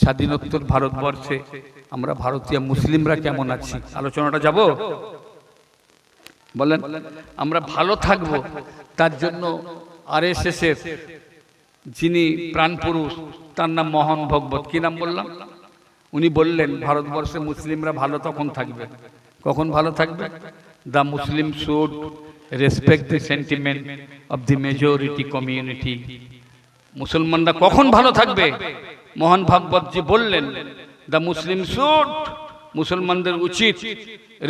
স্বাধীনোত্তর ভারতবর্ষে আমরা ভারতীয় মুসলিমরা কেমন আছি? আলোচনাটা যাব? বলেন, আমরা ভালো থাকব, তার জন্য আর এর যিনি প্রাণপুরুষ তার নাম মোহন ভগবত। কি নাম বললাম? উনি বললেন, ভারতবর্ষে মুসলিমরা ভালো তখন থাকবে। কখন ভালো থাকবে? The Muslim should respect the sentiment of the majority community. মুসলমানরা কখন ভালো থাকবে? মোহন ভাগবতজি বললেন দ্য মুসলিম শুড মুসলমানদের উচিত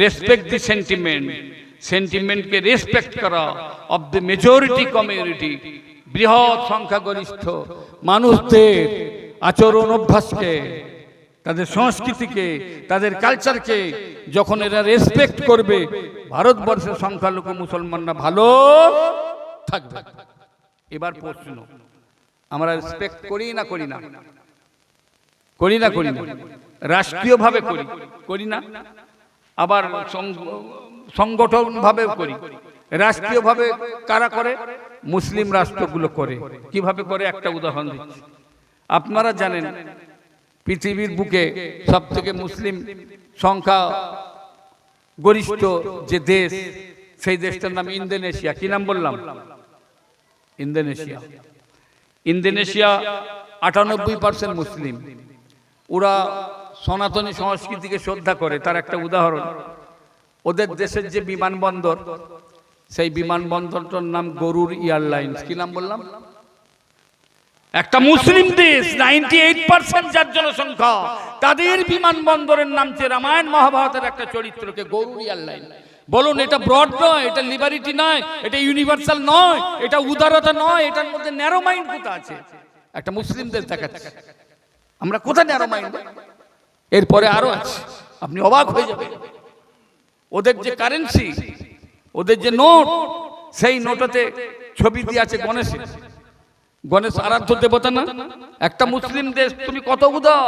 রেসপেক্ট দি সেন্টিমেন্ট সেন্টিমেন্টকে রেসপেক্ট করা। অফ দি মেজরিটি কমিউনিটি বৃহৎ সংখ্যাগরিষ্ঠ মানুষদের আচরণ অভ্যাসকে, তাদের সংস্কৃতিকে, তাদের কালচারকে যখন এরা রেসপেক্ট করবে, ভারতবর্ষের সংখ্যালঘু মুসলমানরা ভালো থাকবে। এবার প্রশ্ন, আমরা রেসপেক্ট করি না করি না? করি না করি না। রাষ্ট্রীয়ভাবে করি। করি না। আবার সংগঠন ভাবেও করি। রাষ্ট্রীয়ভাবে কারা করে? মুসলিম রাষ্ট্রগুলো করে। কীভাবে করে? একটা উদাহরণ দিচ্ছি। আপনারা জানেন, পৃথিবীর বুকে সব থেকে মুসলিম সংখ্যা গরিষ্ঠ যে দেশ, সেই দেশটার নাম ইন্দোনেশিয়া। কি নাম বললাম? ইন্দোনেশিয়া। ইন্দোনেশিয়া আটানব্বই পার্সেন্ট মুসলিম। ওরা সনাতনী সংস্কৃতিকে শ্রদ্ধা করে, তার একটা উদাহরণ। ওদের দেশের যে বিমানবন্দর, সেই বিমানবন্দরটার নাম গরুর এয়ারলাইন্স। কি নাম বললাম? একটা মুসলিম দেশ নাইনটি এইট পার্সেন্ট যার জনসংখ্যা, তাদের বিমানবন্দরের নাম যে রামায়ণ মহাভারতের একটা চরিত্রকে গরুর এয়ারলাইন বলুন, এটা ব্রড নয়, এটা লিবারিটি নয়, এটা ইউনিভার্সাল নয়, এটা উদারতা নয়, এটার মধ্যে ন্যারো মাইন্ড কোথা আছে? একটা মুসলিম দেশ দেখাচ্ছে। আমরা কোথায় ন্যারো মাইন্ড এরপরে আরও আছে। আপনি অবাক হয়ে যাবেন। ওদের যে কারেন্সি ওদের যে নোট সেই নোটতে ছবি দিয়ে আছে গণেশের গণেশ আরাধ্য দেবতা না? একটা মুসলিম দেশ, তুমি কত উদার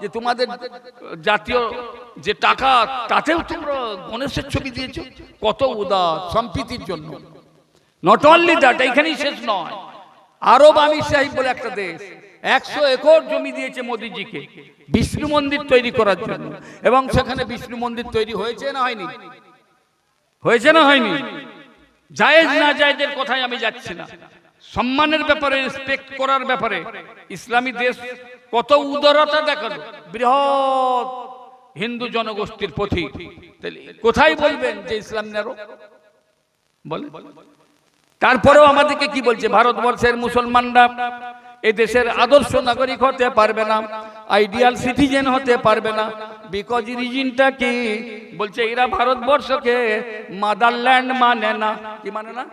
যে তোমাদের জাতীয় যে টাকা, তাতেও তোমরা গণেশের ছবি দিয়েছ। কত উদার সম্প্রীতির জন্য। নট অনলি দ্যাট এইখানেই শেষ নয়। আরব আমি সাহিব বলে একটা দেশ। একশো একর জমি দিয়েছে মোদিজিকে, বিষ্ণু মন্দির তৈরি করার জন্য। এবং সেখানে বিষ্ণু মন্দির তৈরি হয়েছে না হয়নি? হয়েছে না হয়নি? জায়েজ না জায়েজের কথায় আমি যাচ্ছি না। সম্মানের ব্যাপারে রেসপেক্ট করার ব্যাপারে, ইসলামী দেশ কত উদারতা দেখাল। বৃহৎ হিন্দু জনগোষ্ঠীর তাহলে কোথায় বলবেন যে ইসলাম নেরো? বলে তারপরেও আমাদেরকে কি বলছে? ভারতবর্ষের মুসলমানরা এ দেশের আদর্শ নাগরিক হতে পারবে না আইডিয়াল সিটিজেন হতে পারবে না। বিকজ রিজিনটা কি? বলছে এরা ভারতবর্ষকে মাদারল্যান্ড মানে না। কি মানে না?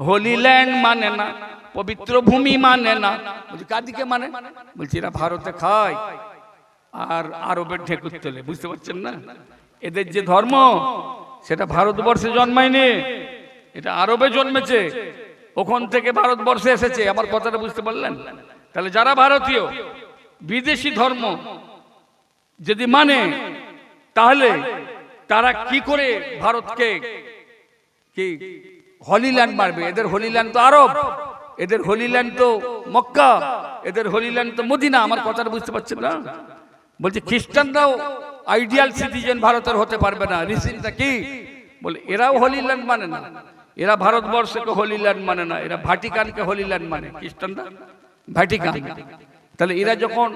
হোলি ল্যান্ড মানে না। পবিত্র ভূমি মানে না। বলছি কাদিকে মানে? বলছি এরা ভারতে খায়। আর আরবের ঠেকুর তোলে। বুঝতে পারছেন না? এদের যে ধর্ম সেটা ভারতবর্ষে জন্মায়নি। এটা আরবে জন্মেছে। ওখান থেকে ভারতবর্ষে এসেছে, আমার কথাটা বুঝতে পারলেন? তাহলে যারা ভারতীয়, বিদেশি ধর্ম যদি মানে তাহলে তারা কি করে ভারতকে কি হলিল্যান্ড মারবে? এদের হলিল্যান্ড তো আরব, এদের হলিল্যান্ড তো মক্কা, এদের হলিল্যান্ড তো মদিনা, আমার কথাটা বুঝতে পারছেন না? বলছে, খ্রিস্টানরাও আইডিয়াল সিটিজেন ভারতের হতে পারবে না। রিসিনটা কি? বলে, এরাও হলিল্যান্ড মানে না। এরা ভারতবর্ষকে হলিল্যান্ড মানে না, এরা ভাটিকানকে হলিল্যান্ড মানে। খ্রিস্টানরা ভ্যাটিকান তাহলে এরা যখন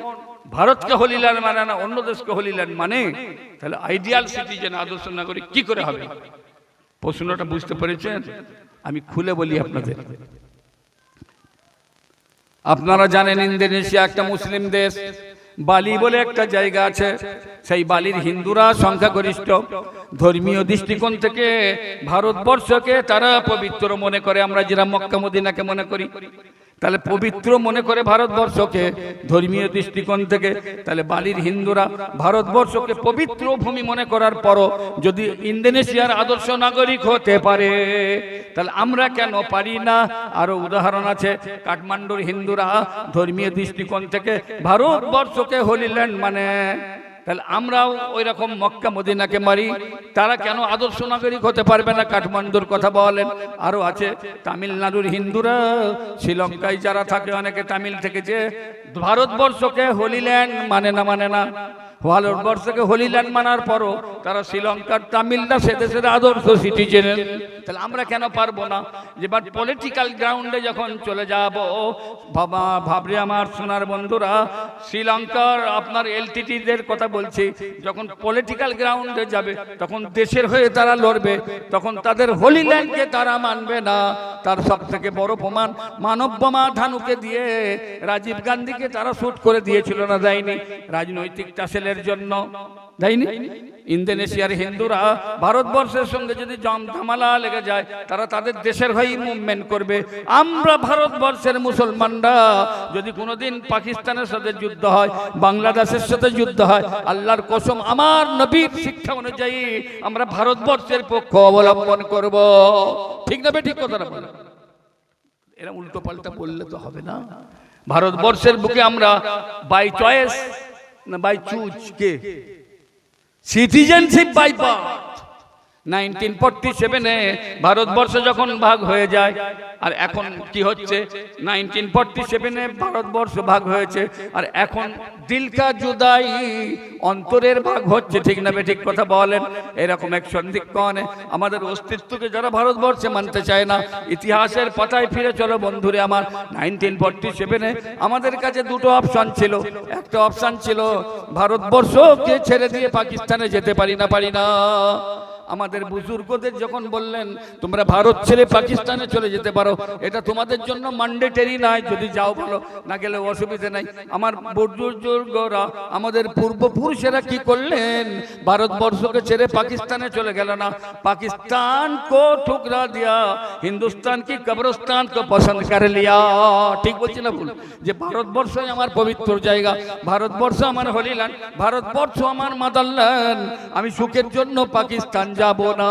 ভারতকে হলিল্যান্ড মানে না, অন্য দেশকে হলিল্যান্ড মানে তাহলে আইডিয়াল সিটিজেন আদর্শ নাগরিক কি করে হবে? প্রশ্নটা বুঝতে পেরেছেন? আমি খুলে বলি আপনাদের। আপনারা জানেন ইন্দোনেশিয়া একটা মুসলিম দেশ। বালি বলে একটা জায়গা আছে। সেই বালির হিন্দুরা সংখ্যাগরিষ্ঠ। ধর্মীয় দৃষ্টিকোণ থেকে ভারতবর্ষকে তারা পবিত্র মনে করে। আমরা যেরা মক্কা, মদিনাকে মনে করি। তাহলে পবিত্র মনে করে ভারতবর্ষকে, ধর্মীয় দৃষ্টিকোণ থেকে, তাহলে বালির হিন্দুরা ভারতবর্ষকে পবিত্র ভূমি মনে করার পরও যদি ইন্দোনেশিয়ার আদর্শ নাগরিক হতে পারে, তাহলে আমরা কেন পারি না? আরও উদাহরণ আছে, কাঠমান্ডুর হিন্দুরা ধর্মীয় দৃষ্টিকোণ থেকে ভারতবর্ষকে হোলিল্যান্ড মানে তাহলে আমরাও ওই রকম মক্কা মদিনাকে মারি। তারা কেন আদর্শ নাগরিক হতে পারবে না? কাঠমান্ডুর কথা বলেন। আরও আছে, তামিলনাড়ুর হিন্দুরা, শ্রীলঙ্কায় যারা থাকে, অনেকে তামিল থেকে যে ভারতবর্ষকে হোলিল্যান্ড মানে না মানে না। ভারতবর্ষকে হোলিল্যান্ড মানার পরও তারা শ্রীলঙ্কার তামিলরা সে দেশের আদর্শ সিটিজেন তাহলে আমরা কেন পারব না? যে বাট পলিটিক্যাল গ্রাউন্ডে যখন চলে যাব, বাবা ভাবরে আমার সোনার বন্ধুরা, শ্রীলঙ্কার আপনার এলটিটিদের কথা বলছি, যখন পলিটিক্যাল গ্রাউন্ডে যাবে, তখন দেশের হয়ে তারা লড়বে, তখন তাদের হোলিল্যান্ডকে তারা মানবে না। তার সব থেকে বড় প্রমাণ মানব বোমা ধানুকে দিয়ে রাজীব গান্ধীকে তারা শুট করে দিয়েছিল না দেয়নি রাজনৈতিক টাসেলের জন্য। দেয়নি? ইন্দোনেশিয়ার হিন্দুরা ভারতবর্ষের সঙ্গে যদি জম ঝামেলা লেগে যায়, তারা তাদের দেশের হয়েই মুভমেন্ট করবে। আমরা ভারতবর্ষের মুসলমানরা, যদি কোনোদিন পাকিস্তানের সাথে যুদ্ধ হয়, বাংলাদেশের সাথে যুদ্ধ হয়, আল্লাহর কসম, আমার নবীর শিক্ষা অনুযায়ী আমরা ভারতবর্ষের পক্ষ অবলম্বন করব। ঠিক না ঠিক কথা না এরা উল্টো পাল্টা বললে তো হবে না। ভারতবর্ষের বুকে আমরা বাই চয়েস না by choose K? Citizenship by birth nineteen forty সেভেনে ভারতবর্ষ যখন ভাগ হয়ে যায়, আর এখন কি হচ্ছে? নাইনটিন ফোরটি সেভেনে ভারতবর্ষ ভাগ হয়েছে, আর এখন দিলকা জুদাই অন্তরের ভাগ হচ্ছে, ঠিক না ঠিক কথা বলেন? এরকম এক সন্ধিক্ষণ আমাদের অস্তিত্বকে যারা ভারতবর্ষে মানতে চায় না, ইতিহাসের পাতায় ফিরে চলো বন্ধুরে আমার। নাইনটিন ফোরটি সেভেনে আমাদের কাছে দুটো অপশন ছিল। একটা অপশন ছিল, ভারতবর্ষকে ছেড়ে দিয়ে পাকিস্তানে যেতে পারি না পারি না। আমাদের বুজুর্গদের যখন বললেন, তোমরা ভারত ছেড়ে পাকিস্তানে চলে যেতে পারো, এটা তোমাদের জন্য ম্যান্ডেটারি নাই যদি যাও বলো, না গেলে অসুবিধা নাই। আমার বুজুর্গরা, আমাদের পূর্বপুরুষেরা কি করলেন? ভারতবর্ষকে ছেড়ে পাকিস্তানে চলে গেল না। পাকিস্তান কো ঠুকরা দিয়া, হিন্দুস্তান কি কবরস্তান কো পছন্দ করে লিয়া। ঠিক বলছি না ভুল? যে ভারতবর্ষই আমার পবিত্র জায়গা, ভারতবর্ষ আমার হলিল্যান্ড ভারতবর্ষ আমার মাদারল্যান্ড আমি সুখের জন্য পাকিস্তান যাব না।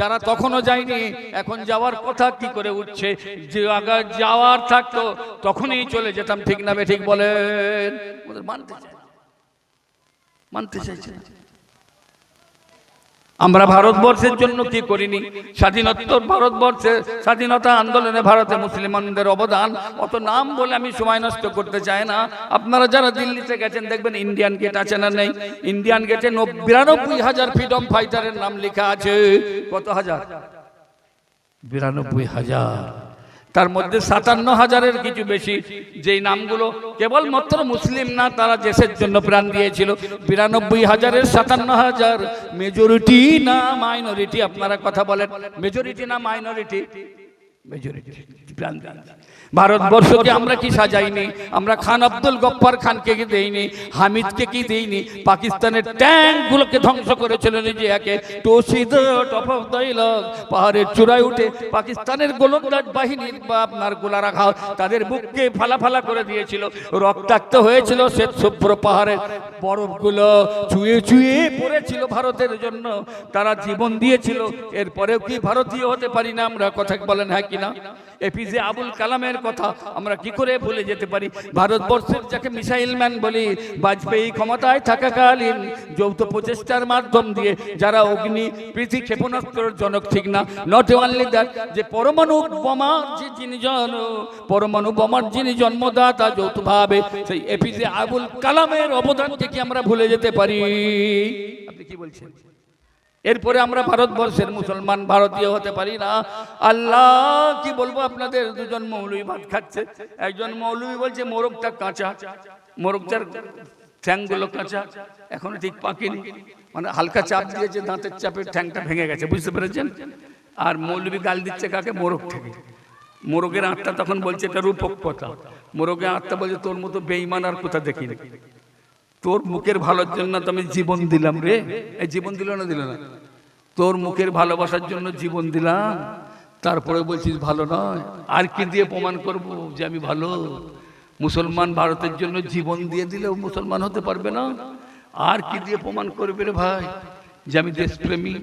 যারা তখনও যায়নি, এখন যাওয়ার কথা কি করে উঠছে? যে আগা যাওয়ার থাকতো, তখনই চলে যেতাম, ঠিক নামে ঠিক বলেন। মানতে চাই মানতে চাইছে। আমরা ভারতবর্ষের জন্য কি করিনি? স্বাধীনোত্তর ভারতবর্ষে, স্বাধীনতা আন্দোলনে ভারতে মুসলিমদের অবদান, অত নাম বলে আমি সময় নষ্ট করতে চাই না। আপনারা যারা দিল্লিতে গেছেন, দেখবেন ইন্ডিয়ান গেট আছে না নেই? ইন্ডিয়ান গেটে নব- বিরানব্বই হাজার ফ্রিডম ফাইটারের নাম লেখা আছে। কত হাজার? বিরানব্বই হাজার। তার মধ্যে সাতান্ন হাজারের কিছু বেশি যেই নামগুলো কেবলমাত্র মুসলিম না তারা দেশের জন্য প্রাণ দিয়েছিল। বিরানব্বই হাজারের সাতান্ন হাজার মেজরিটি না মাইনরিটি আপনারা কথা বলেন। মেজরিটি না মাইনরিটি। ভারতবর্ষকে আমরা কি সাজাইনি? আমরা খান আব্দুল গপ্পার খানকে কি দেইনি? হামিদকে কি দেইনি? পাকিস্তানের ট্যাঙ্কগুলোকে ধ্বংস করেছিল নিজে একে। পাহাড়ের চূড়ায় উঠে পাকিস্তানের গোলন্দাজ বাহিনীর বা আপনার গোলারা খাও তাদের বুককে ফালা ফালা করে দিয়েছিল। রক্তাক্ত হয়েছিল শ্বেত শুভ্র পাহাড়ের বরফগুলো। চুয়ে চুয়ে পড়েছিল ভারতের জন্য। তারা জীবন দিয়েছিল। এরপরেও কি ভারতীয় হতে পারি না? আমরা কথা বলেন হ্যাঁ কিনা এপিজে আবুল কালামের কথা আমরা কি করে ভুলে যেতে পারি? ভারতবর্ষের যাকে মিসাইল ম্যান বলি, বাজপেয়ী ক্ষমতায় থাকাকালীন যৌথ প্রচেষ্টার মাধ্যম দিয়ে যারা অগ্নি পৃথি ক্ষেপণাস্ত্রের জনক ঠিক না। নট অনলি দ্যাট যে পরমাণু বোমা যে যিনি জন, পরমাণু বোমার যিনি জন্মদাতা যৌথভাবে, সেই এপিজে আবুল কালামের অবদানকে কি আমরা ভুলে যেতে পারি? আপনি কি বলছেন? এরপরে আমরা ভারতবর্ষের মুসলমান, ভারতীয় হতে পারি না। আল্লাহ, কি বলব আপনাদের? দুজন মৌলবী ভাত খাচ্ছে। একজন মৌলবী বলছে, মোরগটা কাঁচা। মোরগটার ঠ্যাংগুলো কাঁচা। এখনও ঠিক পাকেনি। মানে হালকা চাপ দিয়েছে, দাঁতের চাপে ঠ্যাংটা ভেঙে গেছে, বুঝতে পেরেছেন? আর মৌলবী গাল দিচ্ছে কাকে? মোরগ থেকে। মোরগের আত্মা তখন বলছে, এটা রূপক কথা। মোরগের আত্মা বলছে, তোর মতো বেইমান আর কোথা দেখিনি? তোর মুখের ভালোর জন্য তো আমি জীবন দিলাম রে। এই জীবন দিল না দিল না? তোর মুখের ভালোবাসার জন্য জীবন দিলাম। তারপরে বলছিস ভালো নয়। আর কি দিয়ে প্রমাণ করব যে আমি ভালো? মুসলমান ভারতের জন্য জীবন দিয়ে দিলেও মুসলমান হতে পারবে না। আর কি দিয়ে প্রমাণ করবে রে ভাই? যে আমি দেশপ্রেমী।